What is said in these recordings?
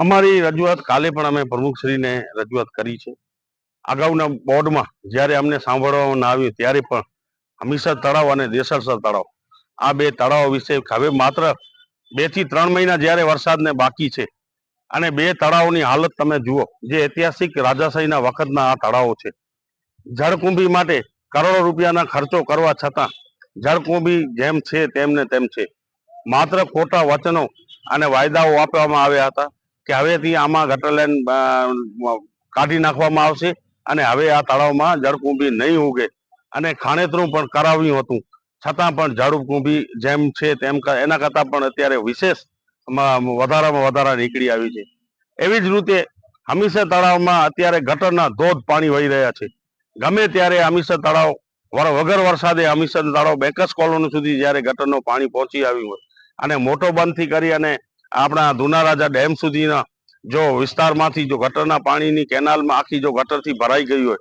અમારી રજૂઆત કાલે પણ અમે પ્રમુખશ્રીને રજૂઆત કરી છે. અગાઉના બોર્ડમાં જ્યારે અમને સાંભળવામાં આવ્યું ત્યારે પણ હમીસર તળાવ અને દેસરસર તળાવ, આ બે તળાવો વિશે હવે માત્ર બેથી ત્રણ મહિના જ્યારે વરસાદને બાકી છે અને બે તળાવોની હાલત તમે જુઓ, જે ઐતિહાસિક રાજાશાહીના વખતના આ તળાવો છે. જળકુંભી માટે કરોડો રૂપિયાના ખર્ચો કરવા છતાં જળકુંભી જેમ છે તેમને તેમ છે. માત્ર ખોટા વચનો અને વાયદાઓ આપવામાં આવ્યા હતા. કે હવેથી આમાં ગટર લાઈન કાઢી નાખવામાં આવશે અને હવે આ તળાવમાં જળકુંભી નહીં ઉગે. અને ખાણેતરું પણ કરાવ્યું હતું. છતાં પણ ઝાડુકુંભી જેમ છે તેમ એના કરતાં પણ અત્યારે વિશેષ વધારામાં વધારા નીકળી આવી છે. એવી જ રીતે હમીસર તળાવમાં અત્યારે ગટરના ધોધ પાણી વહી રહ્યા છે. ગમે ત્યારે હમીસર તળાવ વગર વરસાદે હમીસર તળાવ બેકસ કોલોની સુધી જ્યારે ગટરનું પાણી પહોંચી આવ્યું હોય અને મોટો બંધથી કરી અને આપણા ધુનારાજા ડેમ સુધીના જો વિસ્તારમાંથી જો ગટરના પાણીની કેનાલમાં આખી જો ગટરથી ભરાઈ ગઈ હોય,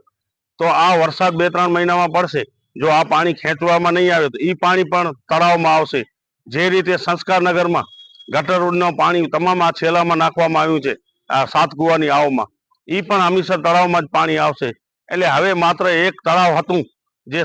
તો આ વરસાદ બે ત્રણ મહિનામાં પડશે. જો આ પાણી ખેંચવામાં નહીં આવે તો એ પાણી પણ તળાવમાં આવશે. જે રીતે સંસ્કાર નગરમાં ગટરનું પાણી તમામ આ છેલામાં નાખવામાં આવ્યું છે, આ સાત કુવાની આવમાં એ પણ હમીસર તળાવમાં જ પાણી આવશે. એટલે હવે માત્ર એક તળાવ હતું, જે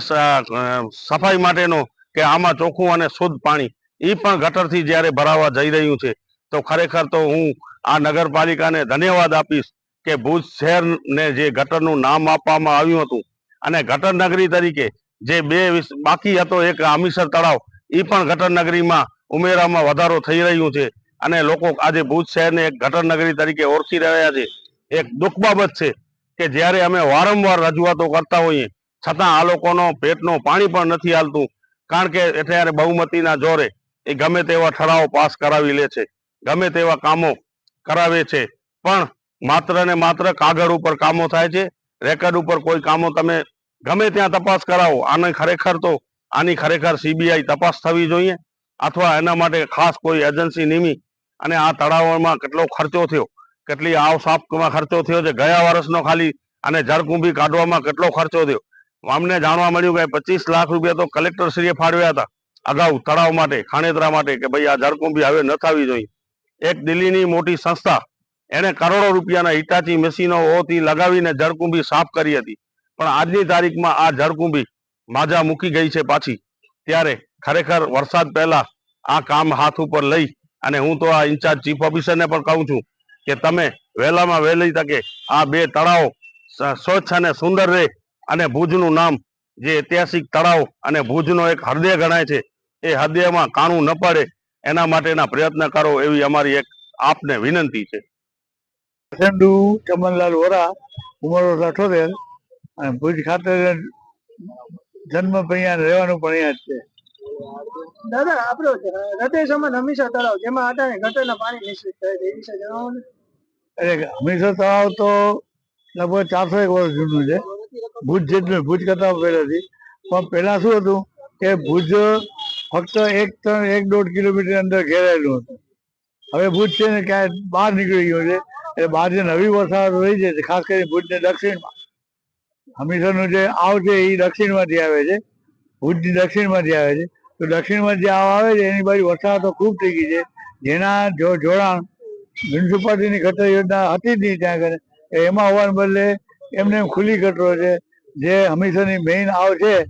સફાઈ માટેનું કે આમાં ચોખ્ખું અને શુદ્ધ પાણી એ પણ ગટરથી જ્યારે ભરાવા જઈ રહ્યું છે તો ખરેખર તો હું આ નગરપાલિકાને ધન્યવાદ આપીશ કે ભુજ શહેરને જે ગટરનું નામ આપવામાં આવ્યું હતું અને ગટર નગરી તરીકે જે બે બાકી હતો એક આમીસર તળાવ એ પણ ગટર નગરીમાં ઉમેરામાં વધારો થઈ રહ્યું છે અને લોકો આજે ભુજ શહેરને એક ગટર નગરી તરીકે ઓળખી રહ્યા છે. એક દુઃખ બાબત છે કે જ્યારે અમે વારંવાર રજૂઆતો કરતા હોઈએ, છતાં આ લોકોનો પેટનું પાણી પણ નથી હાલતું. કારણ કે અત્યારે બહુમતીના જોરે એ ગમે તેવા ઠરાવો પાસ કરાવી લે છે. ગમે તેવા કામો કરાવે છે, પણ માત્ર ને માત્ર કાગળ ઉપર કામો થાય છે. રેકર્ડ ઉપર કોઈ કામો તમે ગમે ત્યાં તપાસ કરાવો, આને ખરેખર તો આની ખરેખર સીબીઆઈ તપાસ થવી જોઈએ, અથવા એના માટે ખાસ કોઈ એજન્સી નીમી અને આ તળાવમાં કેટલો ખર્ચો થયો, કેટલી આવ સાપમાં ખર્ચો થયો છે, ગયા વર્ષનો ખાલી અને જળકુંભી કાઢવામાં કેટલો ખર્ચો થયો. અમને જાણવા મળ્યું કે પચીસ લાખ રૂપિયા તો કલેક્ટરશ્રીએ ફાળવ્યા હતા, અગાઉ તળાવ માટે ખાણેતરા માટે કે ભાઈ આ જળકુંભી હવે ન થવી જોઈએ. એક દિલ્હીની મોટી સંસ્થા. એને કરોડો રૂપિયાના હિટાચી મશીનો ઓથી લગાવીને જળકુંભી સાફ કરી હતી. પણ આજની તારીખમાં આ જળકુંભી માજા મૂકી ગઈ છે પાછી. ત્યારે ખરેખર વરસાદ પહેલા આ કામ હાથ ઉપર લઈ અને હું તો આ ઇન્ચાર્જ ચીફ ઓફિસરને પણ કહું છું કે તમે વહેલામાં વહેલી તકે આ બે તળાવ સ્વચ્છ અને સુંદર રહે અને ભુજનું નામ જે ઐતિહાસિક તળાવ અને ભુજનો એક હૃદય ગણાય છે, એ હૃદયમાં કાણું ન પડે એના માટેના પ્રયત્ન કરો એવી અમારી એક આપને વિનંતી છે. સંડુ ચમનલાલ વોરા ઉમર વર્ષ અઠોતેર અને ભુજ ખાતે જન્મ પણ અહીંયા રહેવાનું પણ અહીંયા જ છે. દાદા આપણો હૃદય સમાન હંમેશા તળાવ જેમાં અટાણે ગટરના પાણી મિશ્રિત થાય છે એ વિશે જણાવો ને. એટલે હમીસર તળાવ તો લગભગ ચારસો એક વર્ષ જૂનું છે. ભુજ જેટલું ભુજ કરતા પહેલાથી. પણ પહેલા શું હતું કે ભુજ ફક્ત એક ત્રણ, એક દોઢ કિલોમીટર અંદર ઘેરાયેલું હતું. હવે ભુજ છે ને ક્યાંય બહાર નીકળી ગયું છે. એટલે બહાર જે નવી વસાહત રહી છે, ખાસ કરીને ભુજને દક્ષિણમાં. હમીસરનું જે આવ છે એ દક્ષિણમાંથી આવે છે. ભુજની દક્ષિણમાંથી આવે છે. તો દક્ષિણમાં જે આવ આવે છે, એની બાજુ વસાહતો ખૂબ થઈ ગઈ છે. જેના જો જોડાણ મ્યુનિસિપાલિટીની ગટર યોજના હતી જ નહીં ત્યાં આગળ. એમાં હોવાને બદલે એમને એમ ખુલ્લી ગટરો છે. જે હમીરસરની મેઇન આવ છે,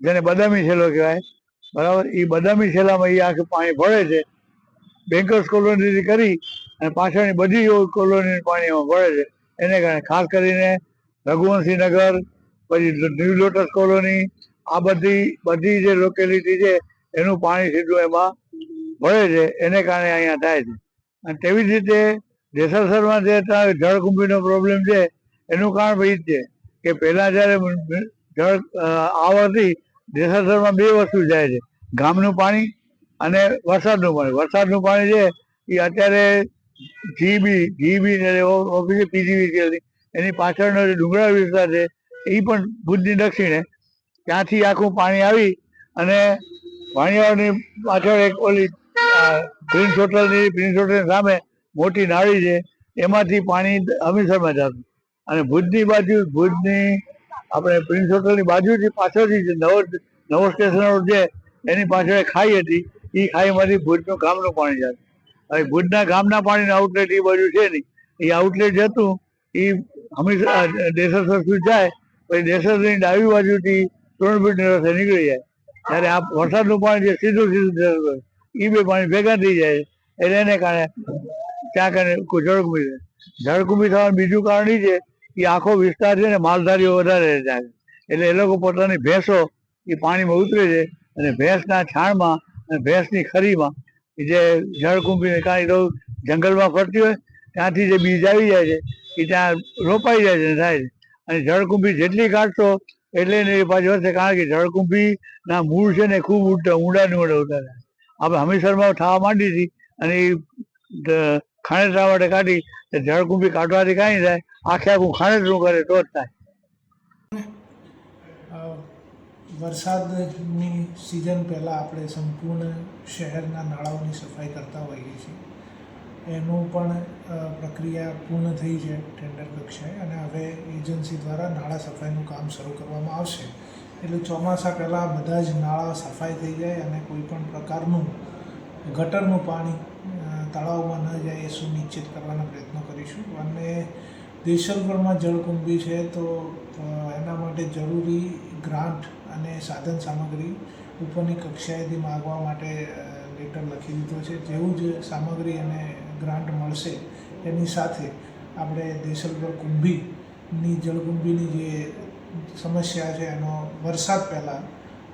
જેને બદામી છેલ્લો કહેવાય બરાબર? એ બદામી છેલ્લામાં એ આખે પાણી ભળે છે. બેંકર્સ કોલોનીથી કરી અને પાછળની બધી કોલોની પાણી એમાં ભળે છે. એને કારણે ખાસ કરીને રઘુવંશી નગર પછી ન્યૂ લોટસ કોલોની આ બધી બધી જે લોકેલિટી છે, એનું પાણી સીધું એમાં ભળે છે. એને કારણે અહીંયા થાય છે. અને તેવી જ રીતે જેસલસરમાં જે જળકુંભીનો પ્રોબ્લેમ છે, એનું કારણ ભાઈ જ છે કે પહેલાં જ્યારે જળ આવવાથી જેસલસરમાં બે વસ્તુ જાય છે. ગામનું પાણી અને વરસાદનું પાણી. વરસાદનું પાણી છે એ અત્યારે જીબી જીબી ને ઓફિસે પીજીવી એની પાછળનો જે ડુંગરાળ વિસ્તાર છે એ પણ ભુજની દક્ષિણે. ત્યાંથી આખું પાણી આવી અને વાણિયાઓની પાછળ એક ઓલી પ્રિન્સ હોટલની પ્રિન્સ હોટલની સામે મોટી નાળી છે. એમાંથી પાણી હમીસરમાં જતું. અને ભુજની બાજુ, ભુજની આપણે પ્રિન્સ હોટલની બાજુથી પાછળથી જે નવો નવો સ્ટેશન રોડ એની પાછળ ખાઈ હતી એ ખાઈમાંથી ભુજનું ગામનું પાણી જતું હવે ભુજના ગામના પાણીનું આઉટલેટ એ બાજુ છે નહીં. એ આઉટલેટ જતું એ હંમેશા દેસર સુધી જાય, પછી દેસરની ડાબી બાજુથી ત્રણ ફીટની રસ્તે નીકળી જાય. ત્યારે આ વરસાદનું પાણી જે સીધું સીધું એ બે પાણી ભેગા થઈ જાય. એટલે એને કારણે ત્યાં કારણે કોઈ થાય. જળકુંભી થવાનું બીજું કારણ એ છે કે આખો વિસ્તાર છે ને માલધારીઓ વધારે રહે છે એટલે એ લોકો પોતાની ભેંસો એ પાણીમાં ઉતરે છે અને ભેંસના છાણમાં અને ભેંસની ખરીમાં એ જે જળકુંભીને કાંઈ તો જંગલમાં ફરતી હોય, ત્યાંથી જે બીજ આવી જાય છે, એ ત્યાં રોપાઈ જાય છે થાય છે. અને જળકુંભી જેટલી કાઢશો, એટલે એને એ પાછી વધશે કારણ કે જળકુંભીના મૂળ છે ને ખૂબ ઊંડા ઊંડા ને ઊંડા ઉતારે આપણે હમીસરમાં થવા માંડી હતી અને એ ખાણેતરા માટે કાઢી તો જળકુંભી કાઢવાથી કાંઈ થાય? આખે આખું ખાણેતરું કરે તો જ થાય. વરસાદની સિઝન પહેલાં આપણે સંપૂર્ણ શહેરના નાળાઓની સફાઈ કરતા હોઈએ છીએ. એનું પણ પ્રક્રિયા પૂર્ણ થઈ છે ટેન્ડર કક્ષાએ અને હવે એજન્સી દ્વારા નાળા સફાઈનું કામ શરૂ કરવામાં આવશે. એટલે ચોમાસા પહેલાં બધા જ નાળા સફાઈ થઈ જાય અને કોઈ પણ પ્રકારનું ગટરનું પાણી તળાવમાં ન જાય એ સુનિશ્ચિત કરવાના પ્રયત્નો કરીશું. અને દેશલગઢમાં જળકુંભી છે તો એના માટે જરૂરી ગ્રાન્ટ અને સાધન સામગ્રી ઉપરની કક્ષાએથી માગવા માટે લેટર લખી દીધો છે. જેવું જ સામગ્રી અને ગ્રાન્ટ મળશે એની સાથે આપણે દેશલગઢ કુંભીની, જળકુંભીની જે સમસ્યા છે એનો વરસાદ પહેલાં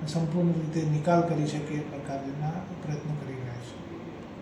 સંપૂર્ણ રીતે નિકાલ કરી શકે એ પ્રકારના પ્રયત્નો કરી